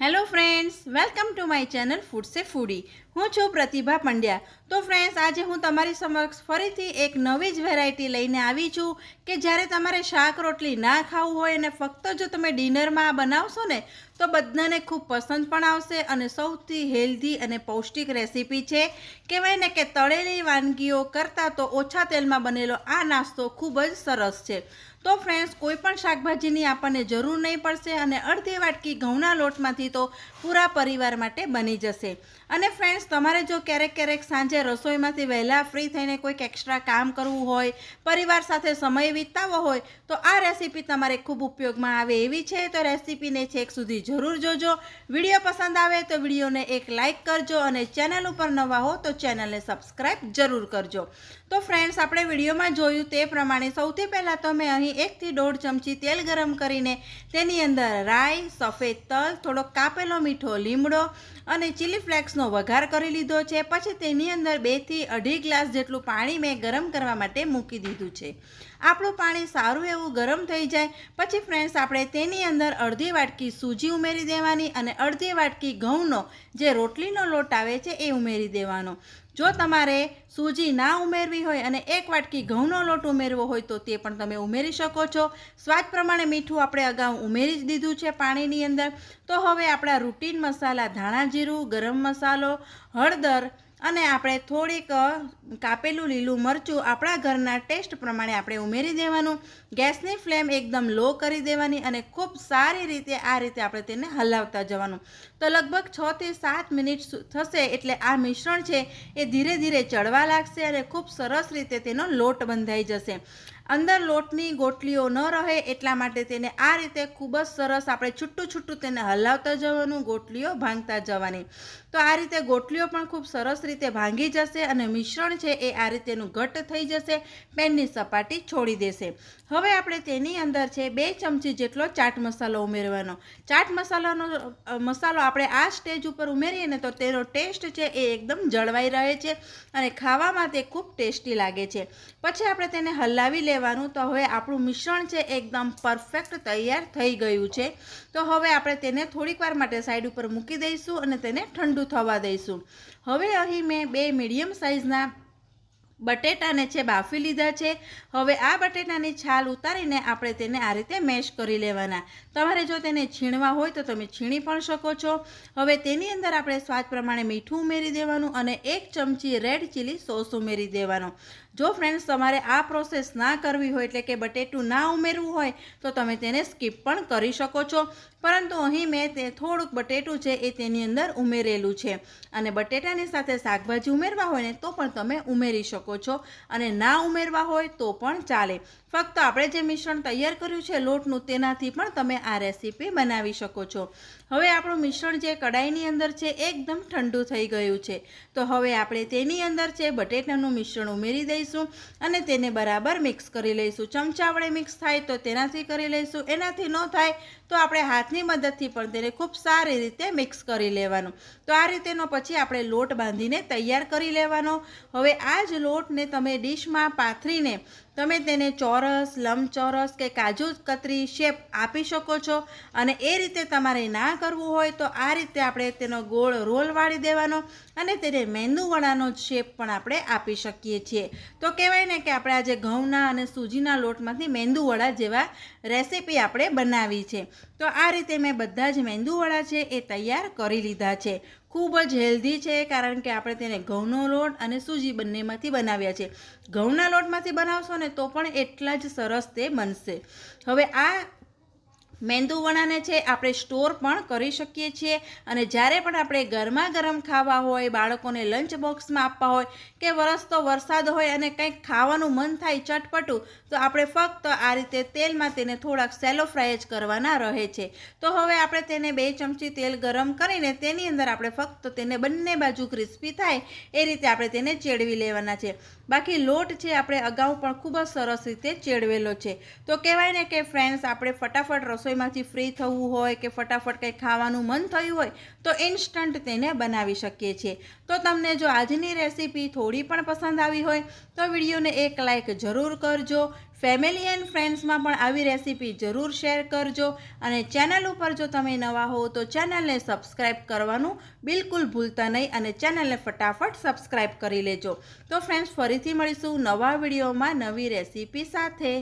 Hello friends welcome to my channel ફૂડસે foodie હું છું પ્રતિભા પંડ્યા. તો ફ્રેન્ડ્સ આજે હું તમારી સમક્ષ ફરીથી એક નવી જ વેરાયટી લઈને આવી છું કે જ્યારે તમારે શાક રોટલી ના ખાવું હોય અને ફક્ત જો તમે ડિનરમાં બનાવશો ને, તો બધાને ખૂબ પસંદ પણ આવશે અને સૌથી હેલ્ધી અને પૌષ્ટિક રેસીપી છે. કહેવાય ને કે તળેલી વાનગીઓ કરતાં તો ઓછા તેલમાં બનેલો આ નાસ્તો ખૂબ જ સરસ છે. તો ફ્રેન્ડ્સ કોઈ પણ શાકભાજીની આપણને જરૂર નહીં પડશે અને અડધી વાટકી ઘઉંના લોટમાંથી તો પૂરા પરિવાર માટે બની જશે. અને ફ્રેન્ડ્સ તમારે જો ક્યારેક ક્યારેક સાંજે રસોઈમાંથી વહેલા ફ્રી થઈને કોઈક એક્સ્ટ્રા કામ કરવું હોય, પરિવાર સાથે સમય વિતાવવો હોય, તો આ રેસીપી તમારે ખૂબ ઉપયોગમાં આવે એવી છે. તો રેસીપીને છેક સુધી જરૂર જોજો. વીડિયો પસંદ આવે તો વિડીયોને એક લાઇક કરજો અને ચેનલ ઉપર નવા હો તો ચેનલને સબસ્ક્રાઈબ જરૂર કરજો. તો ફ્રેન્ડ્સ આપણે વિડીયોમાં જોયું તે પ્રમાણે સૌથી પહેલાં તો મેં અહીં એકથી દોઢ ચમચી તેલ ગરમ કરીને તેની અંદર રાઈ, સફેદ તલ, થોડો કાપેલો મીઠો લીમડો અને ચીલી ફ્લેક્સનો વઘાર કરી લીધો છે. પછી તેની અંદર બેથી અઢી ગ્લાસ જેટલું પાણી મેં ગરમ કરવા માટે મૂકી દીધું છે. આપણું પાણી સારું એવું ગરમ થઈ જાય. પછી ફ્રેન્ડ્સ આપણે તેની અંદર અડધી વાટકી સૂજી ઉમેરી દેવાની અને અડધી વાટકી ઘઉંનો જે રોટલીનો લોટ આવે છે એ ઉમેરી દેવાનો. જો તમારે સૂજી ના ઉમેરવી હોય અને એક વાટકી ઘઉંનો લોટ ઉમેરવો હોય તો તે પણ તમે ઉમેરી શકો છો. સ્વાદ પ્રમાણે મીઠું આપણે અગાઉ ઉમેરી જ દીધું છે પાણીની અંદર. તો હવે આપણા રૂટીન મસાલા ધાણા જીરું, ગરમ મસાલો, હળદર અને આપણે થોડીક કાપેલું લીલું મરચું આપણા ઘરના ટેસ્ટ પ્રમાણે આપણે ઉમેરી દેવાનું. ગેસની ફ્લેમ એકદમ લો કરી દેવાની અને ખૂબ સારી રીતે આ રીતે આપણે તેને હલાવતા જવાનું. તો લગભગ છથી સાત મિનિટ થશે એટલે આ મિશ્રણ છે એ ધીરે ધીરે ચડવા લાગશે અને ખૂબ સરસ રીતે તેનો લોટ બંધાઈ જશે. અંદર લોટની ગોટલીઓ ન રહે એટલા માટે તેને આ રીતે ખૂબ જ સરસ આપણે છૂટું છૂટું તેને હલાવતા જવાનું, ગોટલીઓ ભાંગતા જવાની. તો આ રીતે ગોટલીઓ પણ ખૂબ સરસ રીતે ભાંગી જશે અને મિશ્રણ છે એ આ રીતેનું ઘટ્ટ થઈ જશે, પેનની સપાટી છોડી દેશે. હવે આપણે તેની અંદર છે બે ચમચી જેટલો ચાટ મસાલો ઉમેરવાનો. ચાટ મસાલાનો મસાલો આપણે આ સ્ટેજ ઉપર ઉમેરીએ ને તો તેનો ટેસ્ટ છે એ એકદમ જળવાઈ રહે છે અને ખાવામાં તે ખૂબ ટેસ્ટી લાગે છે. પછી આપણે તેને હલાવી લેવાનું. તો હવે આપણું મિશ્રણ છે એકદમ પરફેક્ટ તૈયાર થઈ ગયું છે. તો હવે આપણે તેને થોડીક વાર માટે સાઈડ ઉપર મૂકી દઈશું અને તેને ઠંડુ થવા દઈશું. હવે અહીં મેં બે મીડિયમ સાઇઝના બટેટાને છે બાફી લીધા છે. હવે આ બટેટાની છાલ ઉતારીને આપણે તેને આ રીતે મેશ કરી લેવાના. તમારે જો તેને છીણવા હોય તો તમે છીણી પણ શકો છો. હવે તેની અંદર આપણે સ્વાદ પ્રમાણે મીઠું ઉમેરી દેવાનું અને એક ચમચી રેડ ચીલી સોસ ઉમેરી દેવાનો. જો ફ્રેન્ડ્સ તમારે આ પ્રોસેસ ના કરવી હોય એટલે કે બટેટું ના ઉમેરવું હોય, તો તમે તેને સ્કીપ પણ કરી શકો છો. પરંતુ અહીં મેં તે થોડુંક બટેટું છે એ તેની અંદર ઉમેરેલું છે. અને બટેટાની સાથે શાકભાજી ઉમેરવા હોય ને તો પણ તમે ઉમેરી શકો છો. અને ના ઉમેરવા હોય તો પણ ચાલે. ફક્ત આપણે જે મિશ્રણ તૈયાર કર્યું છે લોટનું તેનાથી પણ તમે આ રેસીપી બનાવી શકો છો. હવે આપણું મિશ્રણ જે કડાઈની અંદર છે એકદમ ઠંડુ થઈ ગયું છે. તો હવે આપણે તેની અંદર છે બટેટાનું મિશ્રણ ઉમેરી દઈશું અને તેને બરાબર મિક્સ કરી લઈશું. ચમચા વડે મિક્સ થાય તો તેનાથી કરી લઈશું. એનાથી ન થાય તો આપણે હાથની મદદથી પણ તેને ખૂબ સારી રીતે મિક્સ કરી લેવાનું. તો આ રીતેનો પછી આપણે લોટ બાંધીને તૈયાર કરી લેવાનો. હવે આ જ લોટને તમે ડીશમાં પાથરીને તમે તેને ચોરસ, લંબચોરસ કે કાજુ કતરી શેપ આપી શકો છો અને એ રીતે તમારે ના કરવું હોય તો આ રીતે આપણે તેનો ગોળ રોલ વાળી દેવાનો અને તેને મેંદુવડાનો શેપ પણ આપણે આપી શકીએ છીએ. તો કહેવાય ને કે આપણે આજે ઘઉંના અને સૂજીના લોટમાંથી મેંદુવડા જેવા રેસીપી આપણે બનાવી છે. તો આ રીતે મેં બધા જ મેંદુવડા છે એ તૈયાર કરી લીધા છે. ખૂબ જ હેલ્ધી છે કારણ કે આપણે તેને ઘઉંનો લોટ અને સૂજી બંનેમાંથી બનાવ્યા છે. ઘઉંના લોટમાંથી બનાવશો ને તો પણ એટલા જ સરસ તે બનશે. હવે આ મેંદુ વડાને છે, આપણે સ્ટોર પણ કરી શકીએ છીએ. અને જ્યારે પણ આપણે ગરમા ગરમ ખાવા હોય, બાળકોને લંચ બોક્સમાં આપવા હોય, કે વરસતો વરસાદ હોય અને કંઈક ખાવાનું મન થાય ચટપટું, તો આપણે ફક્ત આ રીતે તેલમાં તેને થોડાક સેલો ફ્રાય જ કરવાના રહે છે. તો હવે આપણે તેને બે ચમચી તેલ ગરમ કરીને તેની અંદર આપણે ફક્ત તેને બંને બાજુ ક્રિસ્પી થાય, એ રીતે આપણે તેને ચેડવી લેવાના છે. બાકી લોટ છે, આપણે અગાઉ પણ ખૂબ જ સરસ રીતે ચેડવેલો છે. તો કહેવાય ને કે ફ્રેન્ડ્સ આપણે ફટાફટ રસોઈ રસોઈમાંથી ફ્રી થવું હોય કે ફટાફટ કંઈ ખાવાનું મન થયું હોય, તો ઇન્સ્ટન્ટ તેને બનાવી શકીએ છીએ. તો તમને જો આજની રેસીપી થોડી પણ પસંદ આવી હોય, તો વિડીયોને એક લાઇક જરૂર કરજો. ફેમિલી એન્ડ ફ્રેન્ડ્સમાં પણ આવી રેસીપી જરૂર શેર કરજો. અને ચેનલ ઉપર જો તમે નવા હો તો ચેનલને સબસ્ક્રાઈબ કરવાનું બિલકુલ ભૂલતા નહીં અને ચેનલને ફટાફટ સબસ્ક્રાઈબ કરી લેજો. તો ફ્રેન્ડ્સ ફરીથી મળીશું નવા વિડીયોમાં નવી રેસીપી સાથે.